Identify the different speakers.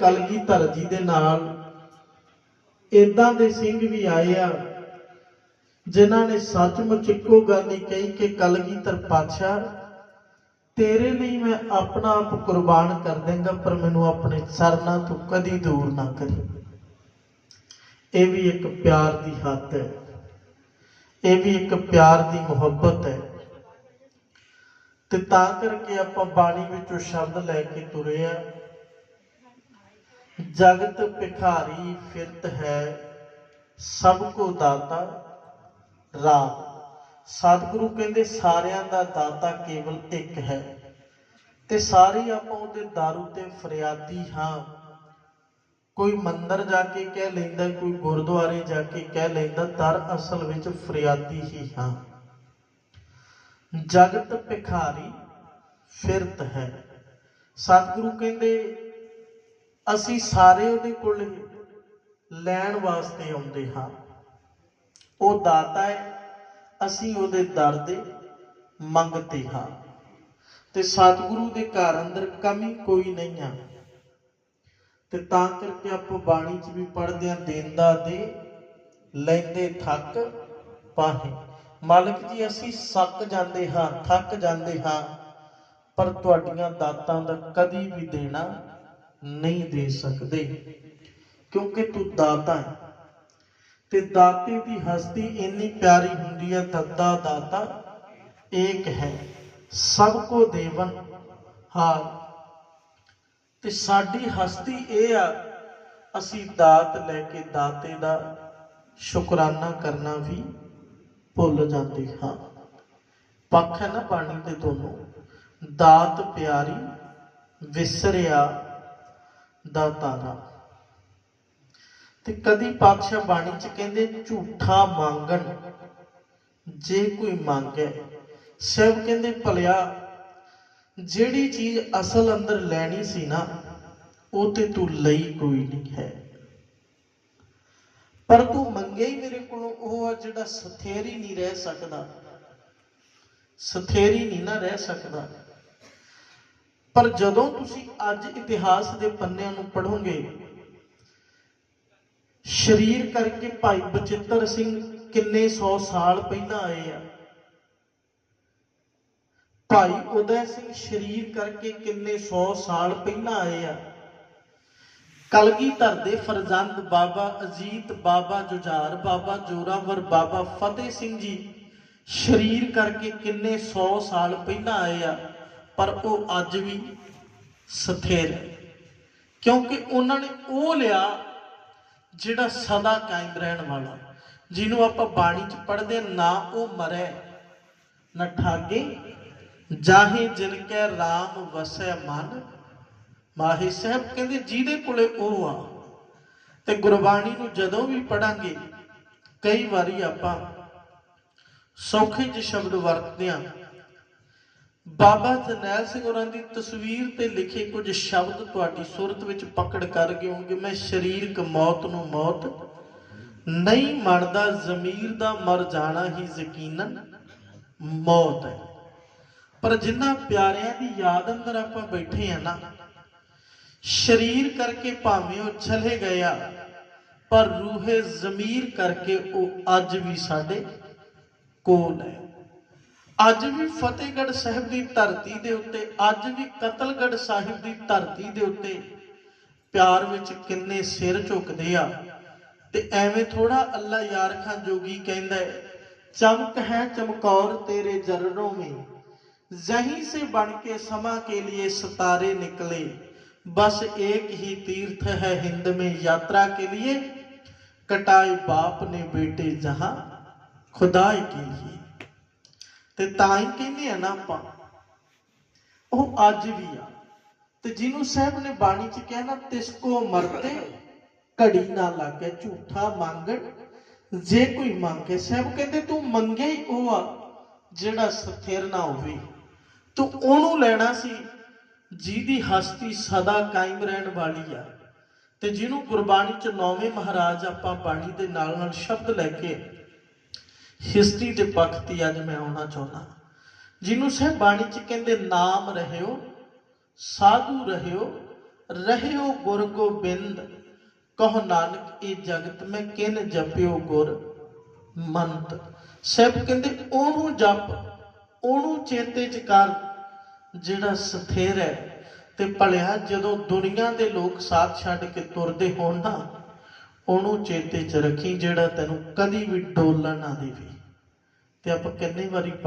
Speaker 1: ਕਲਗੀ ਧਰ ਜੀ ਦੇ ਨਾਲ ਇਦਾਂ ਦੇ ਸਿੰਘ ਵੀ ਆਏ ਆ, ਜਿਨ੍ਹਾਂ ਨੇ ਸੱਚਮੁੱਚ ਇੱਕੋ ਗੱਲ ਨਹੀਂ ਕਹੀ ਕਿ ਕਲਗੀਧਰ ਪਾਤਸ਼ਾਹ, ਤੇਰੇ ਲਈ ਮੈਂ ਆਪਣਾ ਆਪ ਕੁਰਬਾਨ ਕਰ ਦੇਂਗਾ ਪਰ ਮੈਨੂੰ ਆਪਣੇ ਚਰਨਾਂ ਤੋਂ ਕਦੀ ਦੂਰ ਨਾ ਕਰੀ। ਇਹ ਵੀ ਇੱਕ ਪਿਆਰ ਦੀ ਹੱਦ ਹੈ। ਇਹ ਵੀ ਇੱਕ ਪਿਆਰ ਦੀ ਮੁਹੱਬਤ ਹੈ। ਤੇ ਤਾਂ ਕਰਕੇ ਆਪਾਂ ਬਾਣੀ ਵਿੱਚੋਂ ਸ਼ਬਦ ਲੈ ਕੇ ਤੁਰੇ ਆ। ਜਗਤ ਭਿਖਾਰੀ ਫਿਰਤ ਹੈ, ਸਭ ਕੋ ਦਾਤਾ ਰਾਮ ਸਤਿਗੁਰੂ ਕਹਿੰਦੇ, ਸਾਰਿਆਂ ਦਾ ਦਾਤਾ ਕੇਵਲ ਇੱਕ ਹੈ ਤੇ ਸਾਰੇ ਆਪਾਂ ਉਹਦੇ ਦਾਰੂ ਤੇ ਫਰਿਆਦੀ ਹਾਂ। ਕੋਈ ਮੰਦਰ ਜਾ ਕੇ ਕਹਿ ਲੈਂਦਾ, ਕੋਈ ਗੁਰਦੁਆਰੇ ਜਾ ਕੇ ਕਹਿ ਲੈਂਦਾ, ਦਰ ਅਸਲ ਵਿੱਚ ਫਰਿਆਦੀ ਹੀ ਹਾਂ। ਜਗਤ ਭਿਖਾਰੀ ਫਿਰਤ ਹੈ। ਸਤਿਗੁਰੂ ਕਹਿੰਦੇ ਅਸੀਂ ਸਾਰੇ ਉਹਦੇ ਕੋਲ ਲੈਣ ਵਾਸਤੇ ਆਉਂਦੇ ਹਾਂ। ਉਹ ਦਾਤਾ ਹੈ, ਅਸੀਂ ਉਹਦੇ ਦਰ ਦੇ ਮੰਗਤੇ ਹਾਂ। ਤੇ ਸਤਿਗੁਰੂ ਦੇ ਘਰ ਅੰਦਰ ਕਮੀ ਕੋਈ ਨਹੀਂ ਆ। ਤੇ ਤਾਂ ਕਰਕੇ ਆਪਾਂ ਬਾਣੀ 'ਚ ਵੀ ਪੜ੍ਹਦੇ ਆਂ ਦੇਂਦਾ ਦੇ, ਲੈਂਦੇ ਥੱਕ ਪਾਹੇ। ਮਾਲਕ ਜੀ, ਅਸੀਂ ਸੱਕ ਜਾਂਦੇ ਹਾਂ, ਥੱਕ ਜਾਂਦੇ ਹਾਂ, ਪਰ ਤੁਹਾਡੀਆਂ ਦਾਤਾਂ ਦਾ ਕਦੀ ਵੀ ਦੇਣਾ ਨਹੀਂ ਦੇ ਸਕਦੇ, ਕਿਉਂਕਿ ਤੂੰ ਦਾਤਾ ਹੈ। ਤੇ ਦਾਤੇ ਦੀ ਹਸਤੀ ਇੰਨੀ ਪਿਆਰੀ ਹੁੰਦੀ ਹੈ ਦੱਦਾ ਦਾਤਾ ਏਕ ਹੈ। ਸਭ ਕੋ ਦੇਵਨ ਹਾਲ ਤੇ ਸਾਡੀ ਹਸਤੀ ਇਹ ਆ, ਅਸੀਂ ਦਾਤ ਲੈ ਕੇ ਦਾਤੇ ਦਾ ਸ਼ੁਕਰਾਨਾ ਕਰਨਾ ਵੀ ਭੁੱਲ ਜਾਂਦੇ ਹਾਂ। ਪੱਖ ਹੈ ਨਾ ਬਾਣੀ ਦੇ ਦੋਨੋਂ। ਦਾਤ ਪਿਆਰੀ, ਵਿਸਰਿਆ ਦਾਤਾਰਾ ਤੇ ਕਦੀ ਪਾਤਸ਼ਾਹ ਬਾਣੀ ਚ ਕਹਿੰਦੇ, ਝੂਠਾ ਮੰਗਣ, ਜੇ ਕੋਈ ਮੰਗੇ। ਸਭ ਕਹਿੰਦੇ, ਭਲਿਆ, ਜਿਹੜੀ ਚੀਜ਼ ਅਸਲ ਅੰਦਰ ਲੈਣੀ ਸੀ ਨਾ, ਉਹ ਤੇ ਤੂੰ ਲਈ ਕੋਈ ਨਹੀਂ ਹੈ। ਪਰ ਤੂੰ ਮੰਗੇ ਹੀ ਮੇਰੇ ਕੋਲੋਂ, ਉਹ ਆ ਜਿਹੜਾ ਸਥੇਰੀ ਨਹੀਂ ਰਹਿ ਸਕਦਾ। ਸਥੇਰੀ ਨਹੀਂ ਨਾ ਰਹਿ ਸਕਦਾ। ਪਰ ਜਦੋਂ ਤੁਸੀਂ ਅੱਜ ਇਤਿਹਾਸ ਦੇ ਪੰਨਿਆਂ ਨੂੰ ਪੜ੍ਹੋਗੇ, ਸ਼ਰੀਰ ਕਰਕੇ ਭਾਈ ਬਚਿੱਤਰ ਸਿੰਘ ਕਿੰਨੇ 100 ਸਾਲ ਪਹਿਲਾਂ ਆਏ ਆ। ਭਾਈ ਉਦੈ ਸਿੰਘ ਸ਼ਰੀਰ ਕਰਕੇ ਕਿੰਨੇ 100 ਸਾਲ ਪਹਿਲਾਂ ਆਏ ਆ। ਕਲਗੀਧਰ ਦੇ ਫਰਜ਼ੰਦ ਬਾਬਾ ਅਜੀਤ, ਬਾਬਾ ਜੁਝਾਰ, ਬਾਬਾ ਜੋਰਾਵਰ, ਬਾਬਾ ਫਤਿਹ ਸਿੰਘ ਜੀ ਸ਼ਰੀਰ ਕਰਕੇ ਕਿੰਨੇ 100 ਸਾਲ ਪਹਿਲਾਂ ਆਏ ਆ। ਪਰ ਉਹ ਅੱਜ ਵੀ ਸਥਿਰ ਹੈ। ਕਿਉਂਕਿ ਉਹਨਾਂ ਨੇ ਉਹ ਲਿਆ ਜਿਹੜਾ ਸਦਾ ਕਾਇਮ ਰਹਿਣ ਵਾਲਾ। ਜਿਹਨੂੰ ਆਪਾਂ ਬਾਣੀ ਚ ਪੜ੍ਹਦੇ ਨਾ ਉਹ ਮਰੇ, ਨਾ ਠਾਗੇ। ਜਾਹੇ ਜਿਨ ਕੈ RAM ਵਸੈ ਮਨ, ਮਾਹੀ ਸਾਹਿਬ ਕਹਿੰਦੇ ਜਿਹਦੇ ਕੋਲੇ ਉਹ ਆ। ਤੇ ਗੁਰਬਾਣੀ ਨੂੰ ਜਦੋਂ ਵੀ ਪੜਾਂਗੇ ਕਈ ਵਾਰੀ ਆਪਾਂ ਸੌਖੇ ਜਿਹੇ ਸ਼ਬਦ ਵਰਤਦੇ ਆ ਬਾਬਾ ਜਰਨੈਲ ਸਿੰਘ ਹੋਰਾਂ ਦੀ ਤਸਵੀਰ ਤੇ ਲਿਖੇ ਕੁਝ ਸ਼ਬਦ ਤੁਹਾਡੀ ਸੁਰਤ ਵਿੱਚ ਪਕੜ ਕਰ ਗਏ ਹੋਣਗੇ। ਮੈਂ ਸਰੀਰਕ ਮੌਤ ਨੂੰ ਮੌਤ, ਨਹੀਂ ਮਰਦਾ ਜ਼ਮੀਰ ਦਾ ਮਰ ਜਾਣਾ ਹੀ ਯਕੀਨਨ ਮੌਤ ਹੈ। ਪਰ ਜਿੰਨਾ ਪਿਆਰਿਆਂ ਦੀ ਯਾਦ ਅੰਦਰ ਆਪਾਂ ਬੈਠੇ ਆ ਨਾ, ਸਰੀਰ ਕਰਕੇ ਭਾਵੇਂ ਉਹ ਚਲੇ ਗਿਆ ਪਰ ਰੂਹੇ ਜ਼ਮੀਰ ਕਰਕੇ ਉਹ ਅੱਜ ਵੀ ਸਾਡੇ ਕੋਲ ਹੈ। ਅੱਜ ਵੀ ਫਤਿਹਗੜ੍ਹ ਸਾਹਿਬ ਦੀ ਧਰਤੀ ਦੇ ਉੱਤੇ, ਅੱਜ ਵੀ ਕਤਲਗੜ੍ਹ ਸਾਹਿਬ ਦੀ ਧਰਤੀ ਦੇ ਉੱਤੇ ਪਿਆਰ ਵਿੱਚ ਕਿੰਨੇ ਸਿਰ ਝੁਕਦੇ ਆ। ਤੇ ਐਵੇਂ ਥੋੜਾ ਅੱਲਾ ਯਾਰ ਖਾਨ ਜੋਗੀ ਕਹਿੰਦਾ ਹੈ, ਚਮਕ ਹੈ ਚਮਕੌਰ ਤੇਰੇ ਜਰਨੋ ਮੇ ਜ਼ਹੀਂ ਸੇ ਬਣ ਕੇ ਸਮਾ ਕੇ ਲਈ ਸਿਤਾਰੇ ਨਿਕਲੇ। ਬਸ ਏਕ ਹੀ ਤੀਰਥ ਹੈ ਹਿੰਦ ਮੇ ਯਾਤਰਾ ਕੇ ਲਈ ਕਟਾਏ ਬਾਪ ਨੇ ਬੇਟੇ ਜਹਾਂ ਖੁਦਾਈ ਕੇ ਲਈ ਤੇ ਤਾਂ ਹੀ ਕਹਿੰਦੇ ਆ ਨਾ ਆਪਾਂ, ਉਹ ਅੱਜ ਵੀ ਆ। ਤੇ ਜਿਹਨੂੰ ਸਾਹਿਬ ਨੇ ਬਾਣੀ ਚ ਕਿਹਾ ਨਾ, ਤਿਸ ਕੋ ਮਰਤੇ, ਘੜੀ ਨਾ ਲੱਗੇ, ਝੂਠਾ ਮੰਗਣ ਜੇ ਕੋਈ ਮੰਗੇ। ਸਾਹਿਬ ਕਹਿੰਦੇ, ਤੂੰ ਮੰਗੇ ਹੀ ਉਹ ਆ ਜਿਹੜਾ ਸਥਿਰ ਨਾ ਹੋਵੇ। ਤੂੰ ਉਹਨੂੰ ਲੈਣਾ ਸੀ ਜਿਹਦੀ ਹਸਤੀ ਸਦਾ ਕਾਇਮ ਰਹਿਣ ਵਾਲੀ ਆ। ਤੇ ਜਿਹਨੂੰ ਗੁਰਬਾਣੀ ਚ ਨੌਵੇਂ ਮਹਾਰਾਜ ਆਪਾਂ ਬਾਣੀ ਦੇ ਨਾਲ ਨਾਲ ਸ਼ਬਦ ਲੈ ਕੇ ਹਿਸਟਰੀ ਦੇ ਪੱਖ ਤੇ ਅੱਜ ਮੈਂ ਆਉਣਾ ਚਾਹੁੰਦਾ ਜਿਹਨੂੰ ਸਹਿ ਚ ਕਹਿੰਦੇ ਨਾਮ ਰਹਿਓ, ਸਾਧੂ ਰਹਿਓ ਰਹਿਓ ਗੁਰ ਗੋਬਿੰਦ ਕਹੋ ਨਾਨਕ ਇਹ ਜਗਤ ਮੈਂ ਕਿਨ ਜਪਿਓ ਗੁਰ ਮੰਤ। ਸਭ ਕਹਿੰਦੇ ਉਹਨੂੰ ਜਪ, ਉਹਨੂੰ ਚੇਤੇ ਚ ਕਰ ਜਿਹੜਾ ਸਥਿਰ ਹੈ ਤੇ ਭਲਿਆ ਜਦੋਂ ਦੁਨੀਆ ਦੇ ਲੋਕ ਸਾਥ ਛੱਡ ਕੇ ਤੁਰਦੇ ਹੋਣ ਨਾ ਉਹਨੂੰ ਚੇਤੇ ਚ ਰੱਖੀ ਜਿਹੜਾ ਤੈਨੂੰ ਕਦੀ ਵੀ ਡੋਲਣ ਨਾ ਦੇਵੇ। ਤੇ ਆਪਾਂ ਕਿੰਨੇ ਵਾਰੀ